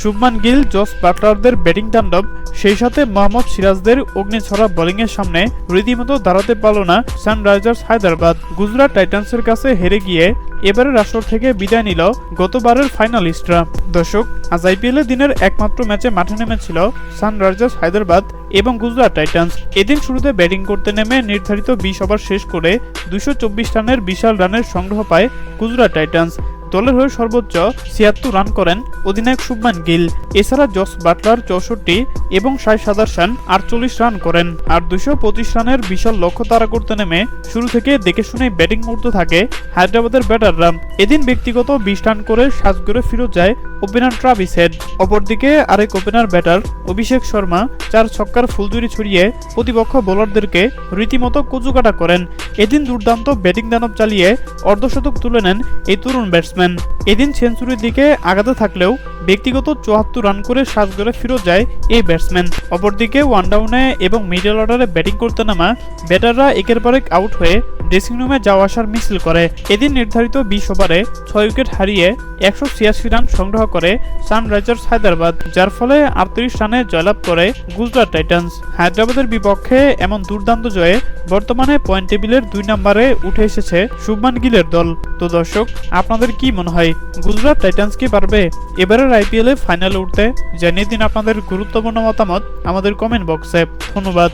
Shubman Gill, Jos বাটলারদের batting তাণ্ডব, সেই সাথে মোহাম্মদ সিরাজদের অগ্নিছড়া বোলিংয়ের সামনে রীতিমতো দাঁড়াতে পারল না সানরাইজার্স হায়দ্রাবাদ। গুজরাট টাইটান্সের কাছে হেরে গিয়ে এবারের আসর থেকে বিদায় নিল গতবারের ফাইনালিস্টরা। দর্শক, আজ আইপিএল দিনের একমাত্র ম্যাচে মাঠে নেমেছিল সানরাইজার্স হায়দ্রাবাদ এবং গুজরাট টাইটান্স। এদিন শুরুতে ব্যাটিং করতে নেমে নির্ধারিত বিশ ওভার শেষ করে দুশো রানের বিশাল রানের সংগ্রহ পায় গুজরাট টাইটান্স। দলের হয়ে সর্বোচ্চ ছিয়াত্তর রান করেন অধিনায়ক শুভমান গিল। এছাড়া জস বাটলার চৌষট্টি এবং সাই সাদারসান আটচল্লিশ রান করেন আর দুশো পঁচিশ রানের বিশাল লক্ষ্য তারা করতে নেমে শুরু থেকে দেখে শুনে ব্যাটিং করতে থাকে হায়দ্রাবাদের ব্যাটাররা। এদিন ব্যক্তিগত বিশ রান করে সাজগড়ে ফিরত যায় ওপেনার ট্রাভিস হেড। অপরদিকে আরেক ওপেনার ব্যাটার অভিষেক শর্মা চার ছক্কার ফুলজুরি ছড়িয়ে প্রতিপক্ষ বোলারদেরকে রীতিমতো কুচুকাটা করেন। এদিন দুর্দান্ত ব্যাটিং দানব চালিয়ে অর্ধশতক তুলে নেন এই তরুণ ব্যাটসম্যান। এদিন সেঞ্চুরির দিকে আগাতে থাকলেও ব্যক্তিগত চুয়াত্তর রান করে সাজগড়ে ফিরত যায় এই ব্যাটসম্যান অপরদিকে ওয়ানডাউনে এবং মিডল অর্ডারে ব্যাটিং করতে নামা ব্যাটাররা একের পর এক আউট হয়ে ড্রেসিং রুমে যাওয়া আসার মিছিল করে। এদিন নির্ধারিত বিশ ওভারে ছয় উইকেট হারিয়ে একশো ছিয়াশি রান সংগ্রহ করে সানরাইজার্স হায়দ্রাবাদ, যার ফলে আটত্রিশ রানে জয়লাভ করে গুজরাট টাইটান্স। হায়দ্রাবাদের বিপক্ষে এমন দুর্দান্ত জয়ে বর্তমানে পয়েন্ট টেবিলের দুই নম্বরে উঠে এসেছে শুভমান গিলের দল। তো দর্শক, আপনাদের কি মনে হয় গুজরাট টাইটান্স কি পারবে? এবারের আইপিএলে ফাইনালে উঠতে? জানিয়ে দিন আপনাদের গুরুত্বপূর্ণ মতামত আমাদের কমেন্ট বক্সে ধন্যবাদ।